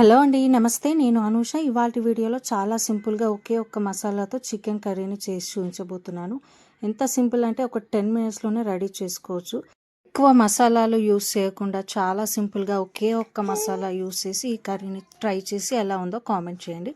Hello అండి నమస్తే. నేను అనూష. ఇవాళ వీడియోలో చాలా సింపుల్గా ఒకే ఒక్క మసాలాతో చికెన్ కర్రీని చేసి చూపించబోతున్నాను. ఎంత సింపుల్ అంటే ఒక టెన్ మినిట్స్లోనే రెడీ చేసుకోవచ్చు. ఎక్కువ మసాలాలు యూస్ చేయకుండా చాలా సింపుల్గా ఒకే ఒక్క మసాలా యూస్ చేసి ఈ కర్రీని ట్రై చేసి ఎలా ఉందో కామెంట్ చేయండి.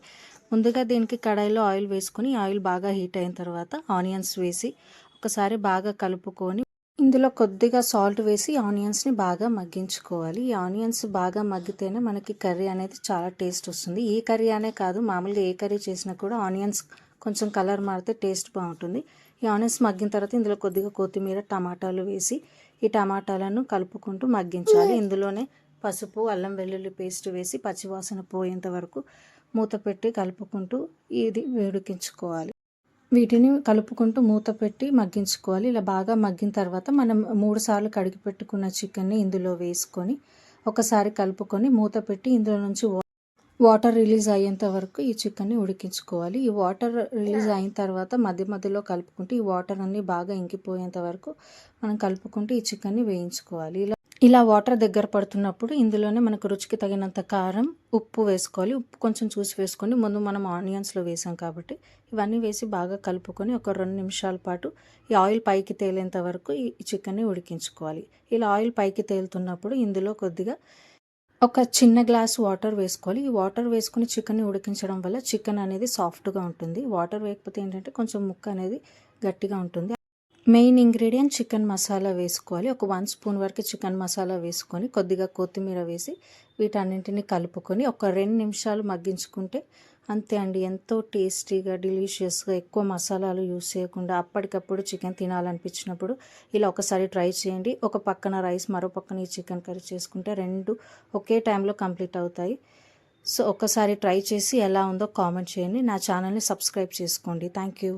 ముందుగా దీనికి కడాయిలో ఆయిల్ వేసుకొని ఆయిల్ బాగా హీట్ అయిన తర్వాత ఆనియన్స్ వేసి ఒకసారి బాగా కలుపుకొని ఇందులో కొద్దిగా సాల్ట్ వేసి ఆనియన్స్ని బాగా మగ్గించుకోవాలి. ఈ ఆనియన్స్ బాగా మగ్గితేనే మనకి కర్రీ అనేది చాలా టేస్ట్ వస్తుంది. ఈ కర్రీ అనే కాదు మామూలుగా ఏ కర్రీ చేసినా కూడా ఆనియన్స్ కొంచెం కలర్ మారితే టేస్ట్ బాగుంటుంది. ఈ ఆనియన్స్ మగ్గిన తర్వాత ఇందులో కొద్దిగా కొత్తిమీర టమాటాలు వేసి ఈ టమాటాలను కలుపుకుంటూ మగ్గించాలి. ఇందులోనే పసుపు అల్లం వెల్లుల్లి పేస్ట్ వేసి పచ్చివాసన పోయేంత వరకు మూత పెట్టి కలుపుకుంటూ ఇది వేడికించుకోవాలి. వీటిని కలుపుకుంటూ మూత పెట్టి మగ్గించుకోవాలి. ఇలా బాగా మగ్గిన తర్వాత మనం మూడు సార్లు కడిగి పెట్టుకున్న చికెన్ని ఇందులో వేసుకొని ఒకసారి కలుపుకొని మూత పెట్టి ఇందులో నుంచి వాటర్ రిలీజ్ అయ్యేంత వరకు ఈ చికెన్ని ఉడికించుకోవాలి. ఈ వాటర్ రిలీజ్ అయిన తర్వాత మధ్య మధ్యలో కలుపుకుంటూ ఈ వాటర్ అన్నీ బాగా ఇంకిపోయేంత వరకు మనం కలుపుకుంటూ ఈ చికెన్ని వేయించుకోవాలి. ఇలా ఇలా వాటర్ దగ్గర పడుతున్నప్పుడు ఇందులోనే మనకు రుచికి తగినంత కారం ఉప్పు వేసుకోవాలి. ఉప్పు కొంచెం చూసి వేసుకొని ముందు మనం ఆనియన్స్లో వేసాం కాబట్టి ఇవన్నీ వేసి బాగా కలుపుకొని ఒక రెండు నిమిషాల పాటు ఈ ఆయిల్ పైకి తేలేంత వరకు ఈ చికెన్ని ఉడికించుకోవాలి. ఇలా ఆయిల్ పైకి తేలుతున్నప్పుడు ఇందులో కొద్దిగా ఒక చిన్న గ్లాస్ వాటర్ వేసుకోవాలి. ఈ వాటర్ వేసుకుని చికెన్ని ఉడికించడం వల్ల చికెన్ అనేది సాఫ్ట్గా ఉంటుంది. వాటర్ వేయకపోతే ఏంటంటే కొంచెం ముక్క అనేది గట్టిగా ఉంటుంది. మెయిన్ ఇంగ్రీడియంట్ చికెన్ మసాలా వేసుకోవాలి. ఒక వన్ స్పూన్ వరకు చికెన్ మసాలా వేసుకొని కొద్దిగా కొత్తిమీర వేసి వీటన్నింటిని కలుపుకొని ఒక రెండు నిమిషాలు మగ్గించుకుంటే అంతే అండి. ఎంతో టేస్టీగా డిలీషియస్గా ఎక్కువ మసాలాలు యూస్ చేయకుండా అప్పటికప్పుడు చికెన్ తినాలనిపించినప్పుడు ఇలా ఒకసారి ట్రై చేయండి. ఒక పక్కన రైస్ మరో పక్కన ఈ చికెన్ కర్రీ చేసుకుంటే రెండు ఒకే టైంలో కంప్లీట్ అవుతాయి. సో ఒకసారి ట్రై చేసి ఎలా ఉందో కామెంట్ చేయండి. నా ఛానల్ని సబ్స్క్రైబ్ చేసుకోండి. Thank you.